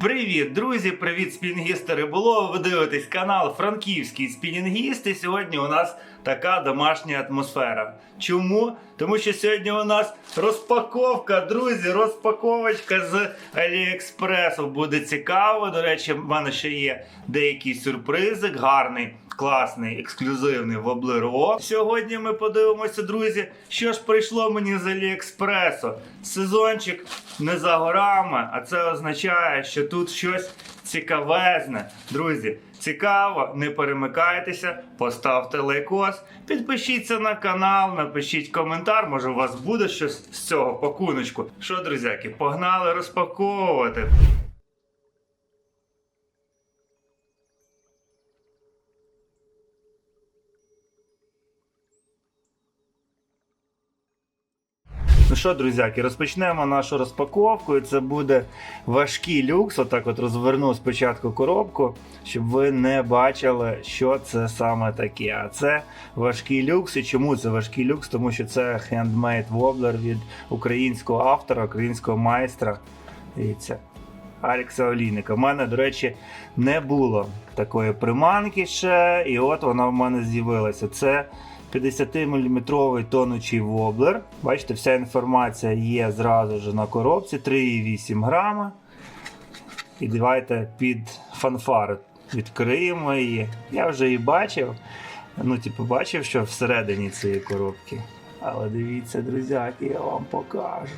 Привіт, друзі! Привіт, спінгісти риболови. Ви дивитесь канал Франківський спінінгіст. І сьогодні у нас така домашня атмосфера. Чому? Тому що сьогодні у нас розпаковка, друзі, розпаковочка з Аліекспресу. Буде цікаво. До речі, в мене ще є деякий сюрпризик, гарний. Класний ексклюзивний воблер О. Сьогодні ми подивимося, друзі, що ж прийшло мені з Аліекспресу. Сезончик не за горами, а це означає, що тут щось цікавезне. Друзі, цікаво, не перемикайтеся, поставте лайкос, підпишіться на канал, напишіть коментар, може у вас буде щось з цього пакуночку. Що, друзяки, погнали розпаковувати. Ну що, друзяки, розпочнемо нашу розпаковку. І це буде важкий люкс. Отак от розверну спочатку коробку, щоб ви не бачили, що це саме таке. А це важкий люкс. І чому це важкий люкс? Тому що це хендмейд воблер від українського автора, українського майстра. Дивіться. Алекса Олійника. У мене, до речі, не було такої приманки ще, і от вона в мене з'явилася. Це 50-мм тонучий воблер. Бачите, вся інформація є зразу ж на коробці 3,8 грама. І давайте під фанфари відкриємо її. Я вже її бачив. Ну, типу, бачив, що всередині цієї коробки. Але дивіться, друзяки, я вам покажу.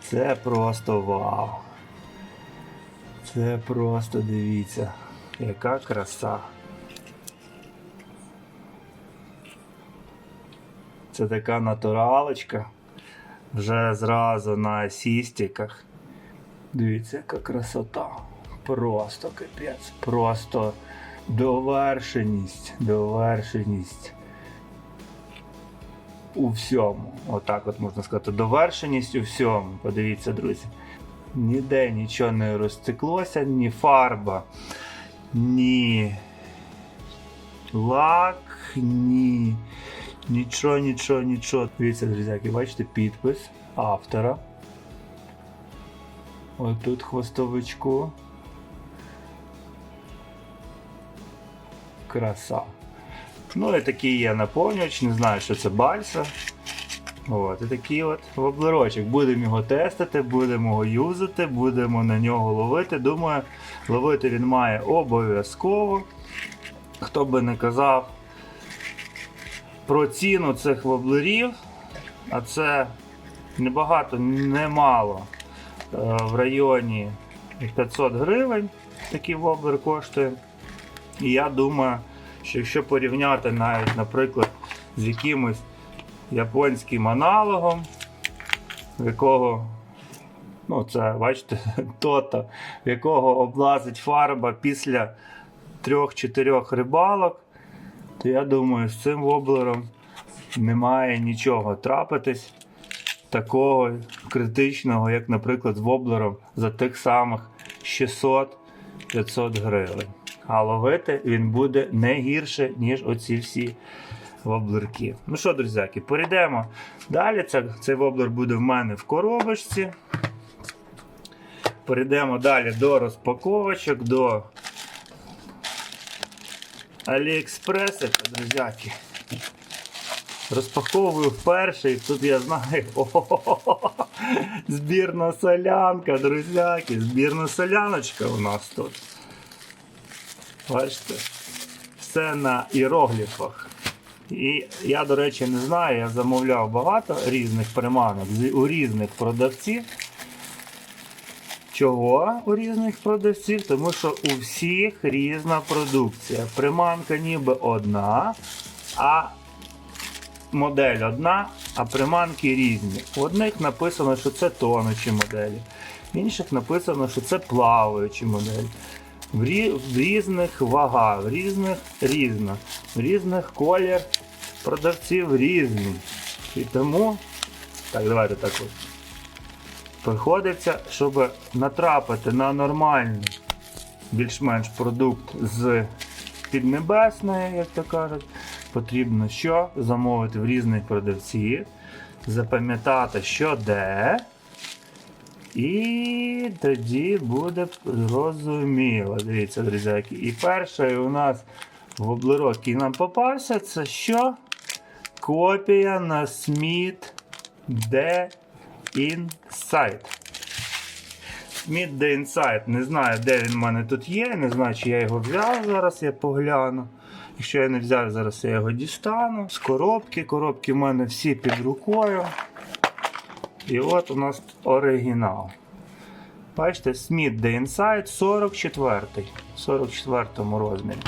Це просто вау. Це просто дивіться, яка краса. Це така натуралочка. Вже зразу на сістіках. Дивіться, яка красота. Просто капець. Просто довершеність. Довершеність. У всьому. Отак от можна сказати. Довершеність у всьому. Подивіться, друзі. Ніде нічого не розтеклося, ні фарба, ні лак, ні. Нічого, нічого, нічого. Дивіться, друзяки, бачите, підпис автора. Ось тут хвостовичку. Краса. Ну і такий є наповнювач, не знаю, що це бальса. От, і такий от воблерочок. Будемо його тестити, будемо його юзати, будемо на нього ловити. Думаю, ловити він має обов'язково. Хто би не казав про ціну цих воблерів, а це небагато, немало. Е, В районі 500 гривень такий воблер коштує. І я думаю, що якщо порівняти навіть, наприклад, з якимось японським аналогом, в якого, ну це, бачите, тото, в якого облазить фарба після 3-4 рибалок, то я думаю, з цим воблером немає нічого трапитись такого критичного, як, наприклад, з воблером за тих самих 600-500 гривень. А ловити він буде не гірше, ніж оці всі воблерки. Ну що, друзяки, перейдемо далі. Це, цей воблер буде в мене в коробочці. Перейдемо далі до розпаковочок, до Аліекспресика, друзяки. Розпаковую вперше, і тут я знаю. О-хо-хо-хо, збірна солянка, друзяки, збірна соляночка у нас тут. Бачите? Все на іерогліфах. І я, до речі, не знаю, я замовляв багато різних приманок у різних продавців. Чого у різних продавців? Тому що у всіх різна продукція. Приманка ніби одна, а модель одна, а приманки різні. У одних написано, що це тонучі моделі, в інших написано, що це плаваючі моделі. В, рі... в різних вага, в різних різно, в різних колір продавців різний. І тому, так, давайте так ось. Приходиться, щоб натрапити на нормальний більш-менш продукт з піднебесної, як то кажуть, потрібно що? Замовити в різних продавців, запам'ятати, що де, І тоді буде зрозуміло. Дивіться, друзяки. І перший у нас воблерок, який нам попався, це що? Копія на Smith The Inside. Smith The Inside. Не знаю, де він в мене тут є. Не знаю, чи я його взяв зараз, я погляну. Якщо я не взяв, зараз я його дістану. З коробки. Коробки в мене всі під рукою. І от у нас оригінал. Бачите, Smith The Inside 44 44 розмірі.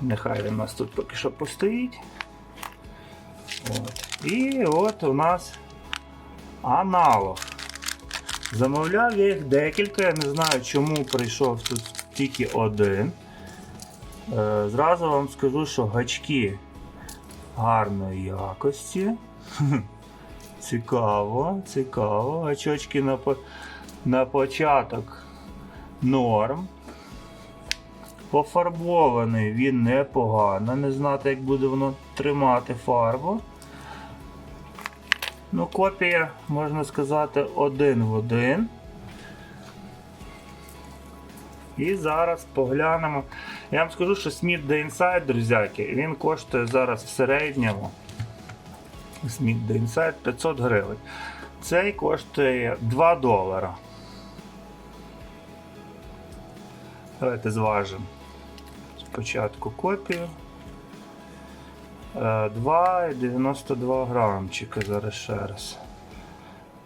Нехай він у нас тут поки що постоїть. От. І от у нас аналог. Замовляв я їх декілька, я не знаю, чому прийшов тут тільки один. Е, Зразу вам скажу, що гачки гарної якості. Цікаво, цікаво. Гачочки на, на початок норм. Пофарбований він непогано. Не знати, як буде воно тримати фарбу. Ну, копія, можна сказати, один в один. І зараз поглянемо. Я вам скажу, що Smith The Inside, друзяки, він коштує зараз в середньому. Smith The Inside 500 гривень. Цей коштує 2 долара. Давайте зважимо спочатку копію. Е, 2,92 грамчика зараз ще раз.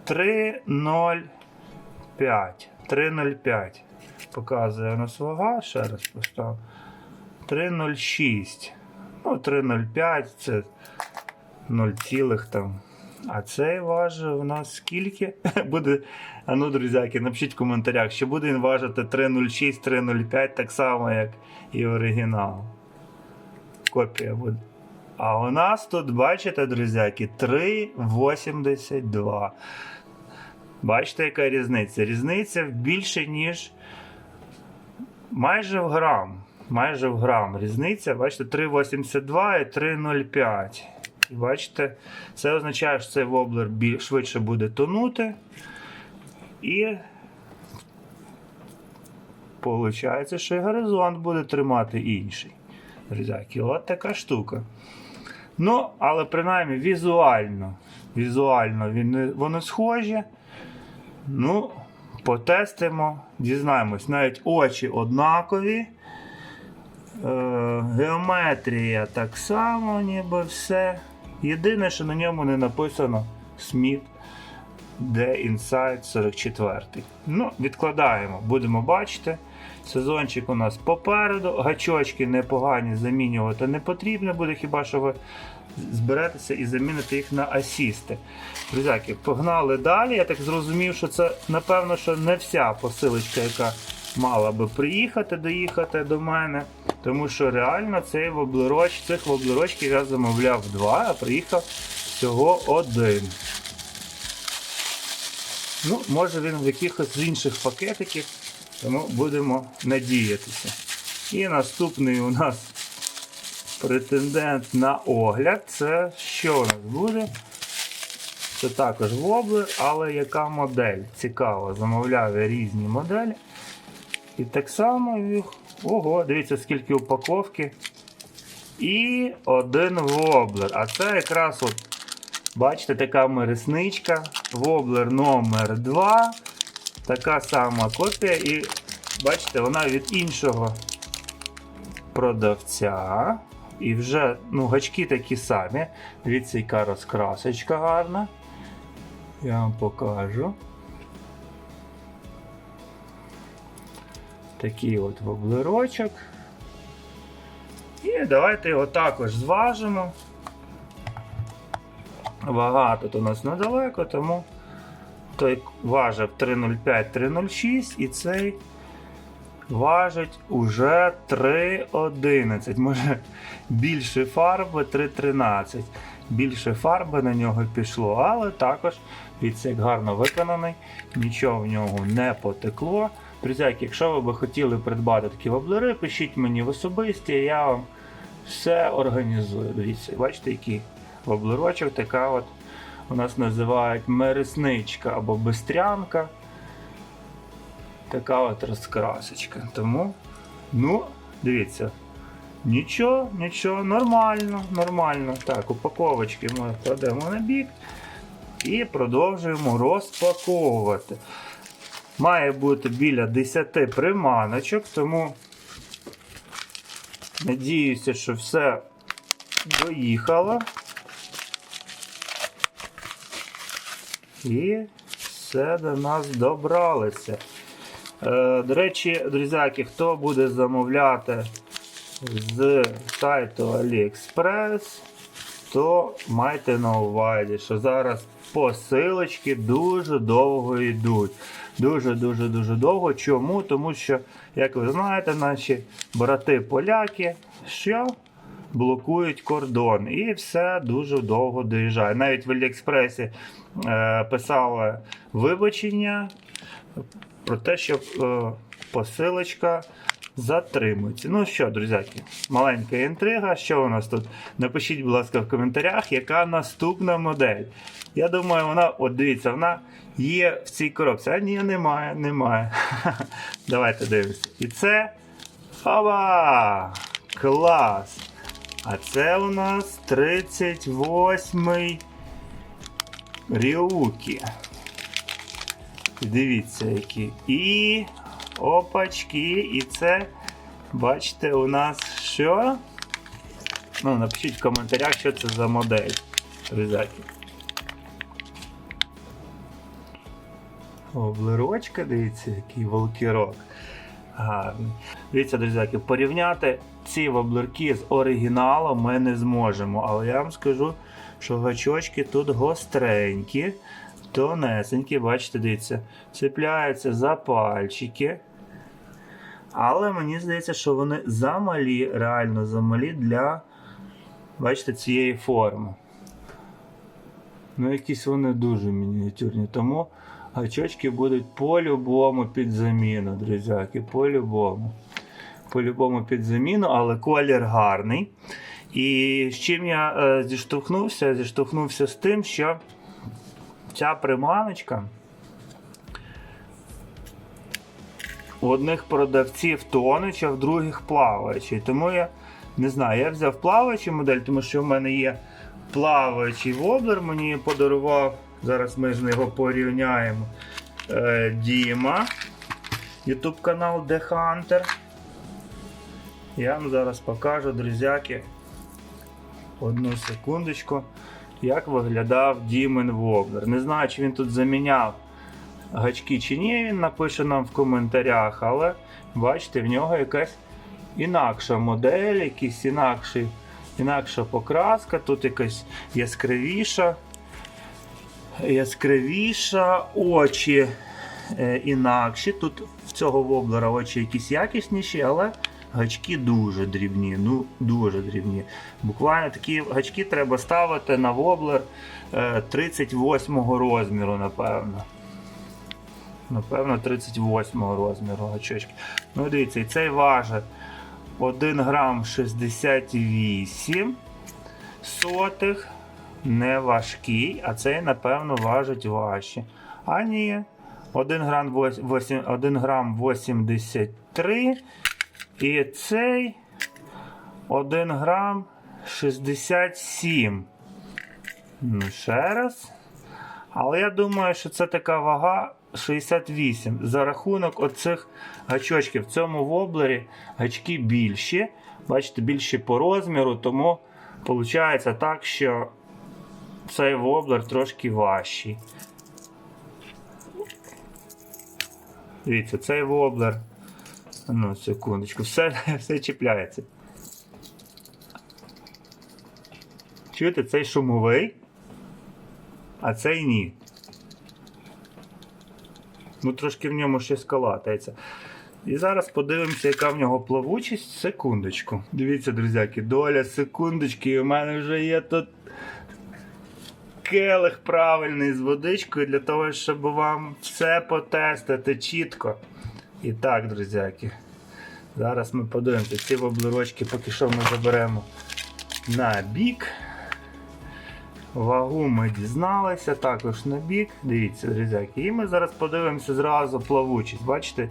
3,05. 3,05. Показує у нас ще раз поставив. 3,06. Ну, 3,05 це 0, цілих там. А цей важив у нас скільки? Буде. А ну, друзяки, напишіть в коментарях, що буде він важити 3,06, 3,05, так само, як і оригінал. Копія буде. А у нас тут, бачите, друзяки, 3,82. Бачите, яка різниця? Різниця більше, ніж майже в грам. Майже в грам. Різниця, бачите, 3,82 і 3,05. І бачите, це означає, що цей воблер швидше буде тонути. І виходить, що і горизонт буде тримати інший. Друзяки, от така штука. Ну, але принаймні візуально. Візуально він вони схожі. Ну, потестимо, дізнаємось. Навіть очі однакові. Е, геометрія так само, ніби все. Єдине, що на ньому не написано Smith The Inside 44. Ну, відкладаємо, будемо бачити. Сезончик у нас попереду. Гачочки непогані замінювати не потрібно буде, хіба що ви зберетеся і заміните їх на асісти. Друзяки, погнали далі. Я так зрозумів, що це напевно, що не вся посилочка, яка мала би приїхати, доїхати до мене. Тому що реально цей воблероч, цих воблерочків я замовляв два, а приїхав всього один. Ну, може він в якихось інших пакетиків, тому будемо надіятися. І наступний у нас претендент на огляд. Це що у нас буде? Це також воблер, але яка модель? Цікаво, замовляв різні моделі. І так само їх. Ого, дивіться, скільки упаковки. І один воблер. А це якраз от, бачите, така мирисничка. Воблер номер 2 Така сама копія. І бачите, вона від іншого продавця. І вже ну, гачки такі самі. Дивіться, яка розкрасочка гарна. Я вам покажу. Такий от воблерочок. І давайте його також зважимо. Вага тут у нас недалеко, тому той важив 3,05-3,06 і цей важить уже 3,11. Може більше фарби 3,13. Більше фарби на нього пішло, але також відсік гарно виконаний, нічого в нього не потекло. Друзяки, якщо ви би хотіли придбати такі воблери, пишіть мені в особисті, я вам все організую. Дивіться, бачите, який воблерочок, така от у нас називають мересничка або бистрянка. Така от розкрасочка. Тому, ну, дивіться. Нічого, нічого, нормально, нормально. Так, упаковочки ми кладемо на бік і продовжуємо розпаковувати. Має бути біля 10 приманочок, тому надіюся, що все доїхало. І все до нас добралося. Е, до речі, друзяки, хто буде замовляти з сайту AliExpress, то майте на увазі, що зараз посилочки дуже довго йдуть. Дуже-дуже дуже довго. Чому? Тому що, як ви знаєте, наші брати-поляки що? Блокують кордон і все дуже довго доїжджає. Навіть в Аліекспресі е, писали вибачення про те, що е, посилочка затримується. Ну що, друзяки, маленька інтрига. Що у нас тут? Напишіть, будь ласка, в коментарях, яка наступна модель. Я думаю, вона, от дивіться, вона є в цій коробці. А ні, немає, немає. Давайте дивимося. І це. Оба! Клас! А це у нас 38-й Ріукі. Дивіться, які. І опачки. І це, бачите, у нас що? Ну, напишіть в коментарях, що це за модель. Друзяки. Облирочка, дивіться, який волкірок. Гарний. Дивіться, друзяки, порівняти ці воблерки з оригіналом ми не зможемо. Але я вам скажу, що гачочки тут гостренькі, тонесенькі, бачите, дивіться, цепляються за пальчики. Але мені здається, що вони замалі, реально замалі для, бачите, цієї форми. Ну, якісь вони дуже мініатюрні. Тому гачочки будуть по-любому під заміну, друзяки, по-любому. По-любому під заміну, але колір гарний. І з чим я е, зіштовхнувся? Зіштовхнувся з тим, що ця приманочка у одних продавців тонуть, а в других плаваючий. Тому я не знаю, я взяв плаваючу модель, тому що в мене є плаваючий воблер, мені подарував. Зараз ми з його порівняємо. Е, Діма. YouTube канал The Hunter. Я вам зараз покажу, друзяки, одну секундочку, як виглядав Дімен Воблер. Не знаю, чи він тут заміняв гачки чи ні, він напише нам в коментарях, але бачите, в нього якась інакша модель, якийсь інакший, інакша покраска, тут якась яскравіша. Яскравіша, очі е, інакші. Тут в цього воблера очі якісь якісніші, але гачки дуже дрібні. Ну, дуже дрібні. Буквально такі гачки треба ставити на воблер е, 38 розміру, напевно. Напевно, 38 розміру гачочки. Ну, дивіться, і цей важить 1 грам 68 сотих. Не важкий, а цей, напевно, важить важче. А ні. 1 грам, 8, 1 грам 83. І цей 1 грам 67. Ну, ще раз. Але я думаю, що це така вага 68. За рахунок оцих гачочків. В цьому воблері гачки більші. Бачите, більші по розміру, тому виходить так, що цей воблер трошки важчий. Дивіться, цей воблер. Ну, секундочку, все, все чіпляється. Чуєте, цей шумовий, а цей ні. Ну, трошки в ньому щось калатається. І зараз подивимося, яка в нього плавучість. Секундочку. Дивіться, друзяки, доля секундочки, і у мене вже є тут келих правильний з водичкою для того, щоб вам все потестити чітко. І так, друзяки, зараз ми подивимося, ці воблерочки поки що ми заберемо на бік. Вагу ми дізналися, також на бік. Дивіться, друзяки. І ми зараз подивимося зразу плавучість. Бачите,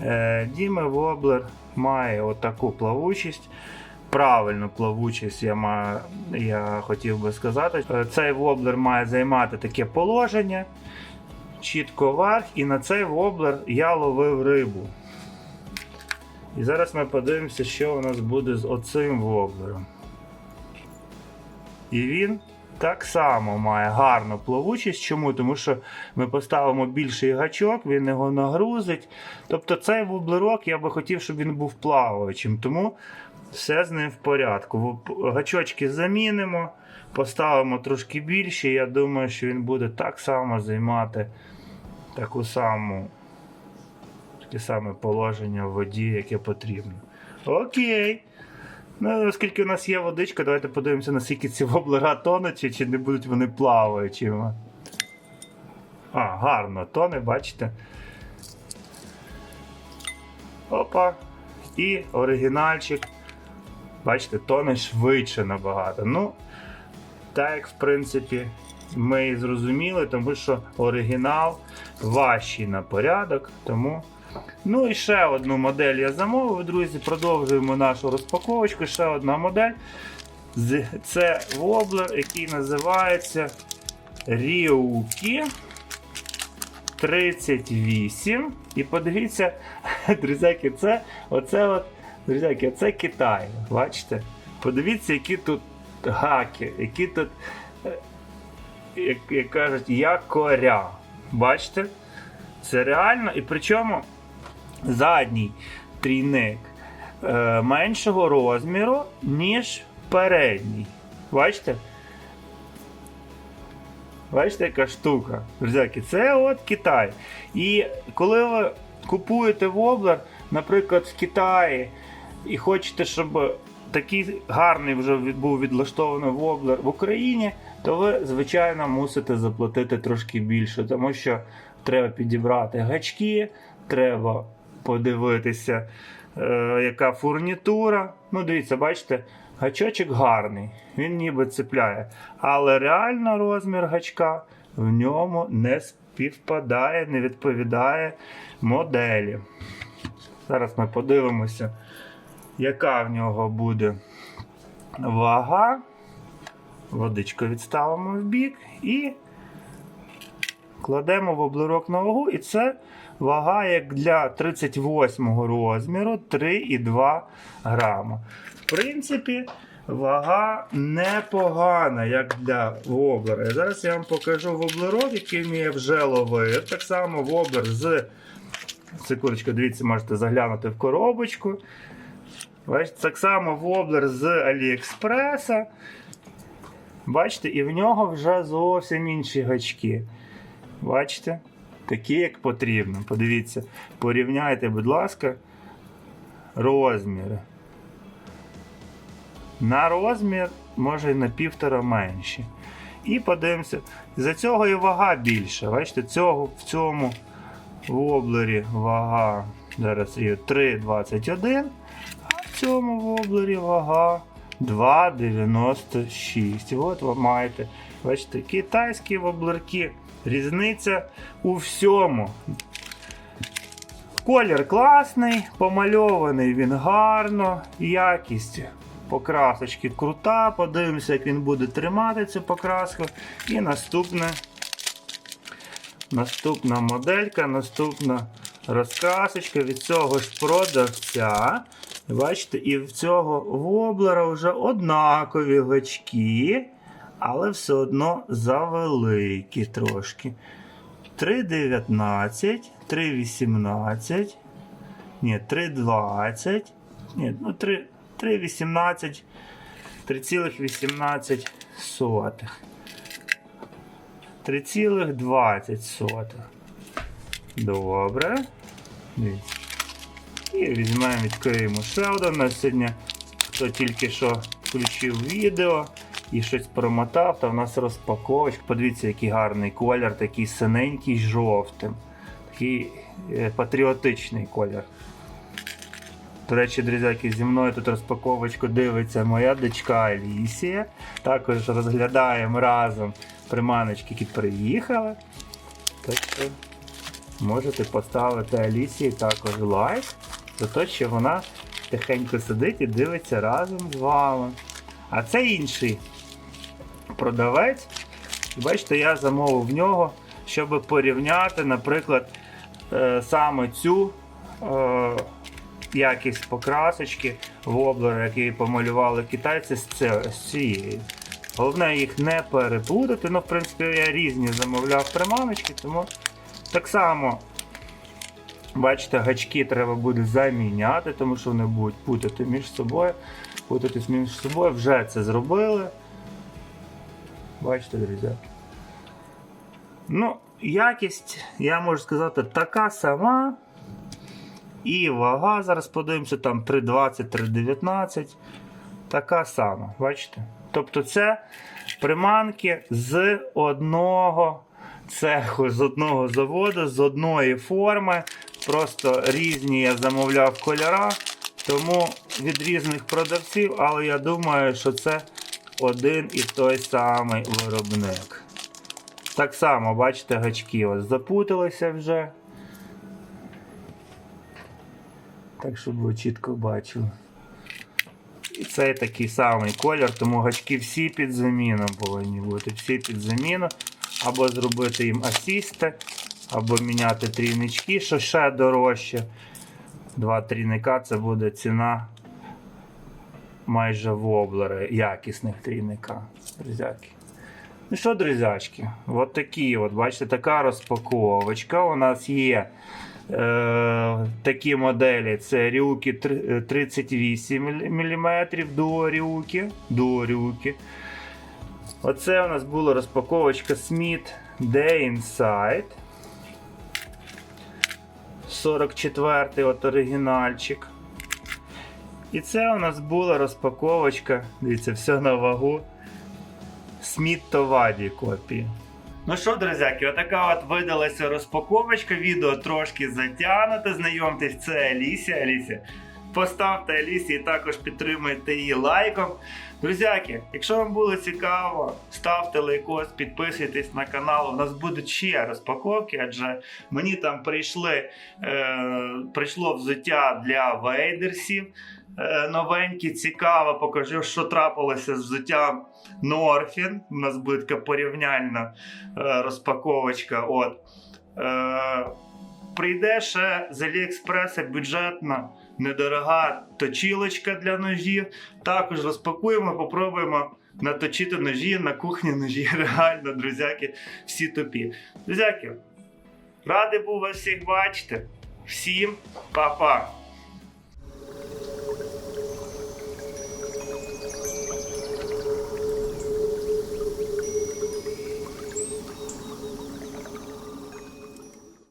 е, Діми Воблер має отаку плавучість. Правильну плавучість я, маю, я хотів би сказати. Е, Цей воблер має займати таке положення, чітко вверх, і на цей воблер я ловив рибу. І зараз ми подивимося, що у нас буде з оцим воблером. І він так само має гарну плавучість. Чому? Тому що ми поставимо більший гачок, він його нагрузить. Тобто цей воблерок я би хотів, щоб він був плаваючим. Тому все з ним в порядку. Гачочки замінимо, поставимо трошки більше. Я думаю, що він буде так само займати таку саму, таке саме положення в воді, яке потрібно. Окей. Ну, оскільки у нас є водичка, давайте подивимося, наскільки ці воблера тонуть, чи, чи не будуть вони плаваючими. А, гарно тоне, бачите. Опа. І оригінальчик. Бачите, тоне швидше набагато. Ну, так як в принципі ми зрозуміли, тому що оригінал важчий на порядок. Тому Ну і ще одну модель я замовив, друзі. Продовжуємо нашу розпаковочку. Ще одна модель. Це воблер, який називається Ryuki 38. І подивіться, друзяки, це оце от, друзяки, це Китай. Бачите? Подивіться, які тут гаки, які тут, е, як, як кажуть, якоря. Бачите? Це реально, і причому задній трійник е, меншого розміру, ніж передній. Бачите? Бачите, яка штука? Друзяки, це от Китай. І коли ви купуєте воблер, наприклад, в Китаї, і хочете, щоб такий гарний вже був відлаштований воблер в Україні, то ви, звичайно, мусите заплатити трошки більше, тому що треба підібрати гачки, треба подивитися, е, яка фурнітура. Ну, дивіться, бачите, гачочок гарний, він ніби цепляє. Але реально розмір гачка в ньому не співпадає, не відповідає моделі. Зараз ми подивимося, яка в нього буде вага. Водичку відставимо в бік і кладемо воблерок на вагу. І це вага як для 38 розміру 3,2 грама. В принципі, вага непогана, як для воблера. Зараз я вам покажу воблерок, який я вже ловив. Так само воблер з. Секундочку, дивіться, можете заглянути в коробочку. Бачите, так само воблер з Аліекспреса. Бачите, і в нього вже зовсім інші гачки. Бачите? Такі, як потрібно. Подивіться, порівняйте, будь ласка, розміри. На розмір, може і на півтора менші. І подивимося, за цього і вага більша. Бачите, цього в цьому воблері вага зараз є 3,21, а в цьому воблері вага 2,96. От ви маєте, бачите, китайські воблерки. Різниця у всьому. Колір класний, помальований він гарно, якість покрасочки крута. Подивимося, як він буде тримати цю покраску. І наступне, наступна моделька, наступна розкрасочка від цього ж продавця. Бачите, і в цього воблера вже однакові гачки, але все одно завеликі трошки. 3,19, 3,18, ні, 3,20, ні, ну 3, 3,18, 3,18 сотих. 3,20 сотих. Добре. Дивіться. І візьмемо, відкриємо ще. У сьогодні, хто тільки що включив відео і щось промотав, то в нас розпаковочка. Подивіться, який гарний колір, такий синенький жовтим. Такий е, патріотичний колір. До речі, друзяки, зі мною тут розпаковочку дивиться моя дочка Алісія. Також розглядаємо разом приманочки, які приїхали. Так що можете поставити Алісії також лайк за те, що вона тихенько сидить і дивиться разом з вами. А це інший продавець. Бачите, я замовив в нього, щоб порівняти, наприклад, е, саме цю е, якість покрасочки воблера, який помалювали китайці з цією. Головне їх не переплутати. Ну, в принципі, я різні замовляв приманочки, тому так само, бачите, гачки треба буде заміняти, тому що вони будуть путати між собою. Путатись між собою, вже це зробили. Бачите, друзі. Ну, якість, я можу сказати, така сама. І вага, зараз подивимося, там 3,20, 3,19. Така сама, бачите? Тобто це приманки з одного цеху, з одного заводу, з одної форми. Просто різні я замовляв кольора, тому від різних продавців, але я думаю, що це один і той самий виробник. Так само, бачите, гачки ось запуталися вже. Так, щоб ви чітко бачили. І цей такий самий колір, тому гачки всі під заміну повинні бути. Всі під заміну. Або зробити їм асісти, або міняти трійнички, що ще дорожче. Два трійника це буде ціна майже воблери, якісних трійника. Друзяки. Ну що, друзячки, от такі, от, бачите, така розпаковочка. У нас є е, такі моделі: це рюки е, 38 мм до рюки. До рюки. Оце у нас була розпаковочка Smith Day Inside. 44-й от оригінальчик. І це у нас була розпаковочка. Дивіться, все на вагу. Сміт Товаді копії. Ну що, друзяки, отака от видалася розпаковочка. Відео трошки затягнуте. Знайомтесь, це Алісія. Алісія. Поставте Алісі і також підтримуйте її лайком. Друзяки, якщо вам було цікаво, ставте лайкос, підписуйтесь на канал. У нас будуть ще розпаковки, адже мені там прийшли, е, прийшло взуття для вейдерсів. Е, новенькі, цікаво, покажу, що трапилося з взуттям Норфін. У нас буде така порівняльна е, розпаковочка. От. Е, прийде ще з Аліекспреса бюджетна, недорога точілочка для ножів. Також розпакуємо, попробуємо наточити ножі на кухні ножі. Реально, друзяки, всі тупі. Друзяки, радий був вас всіх бачити. Всім па-па!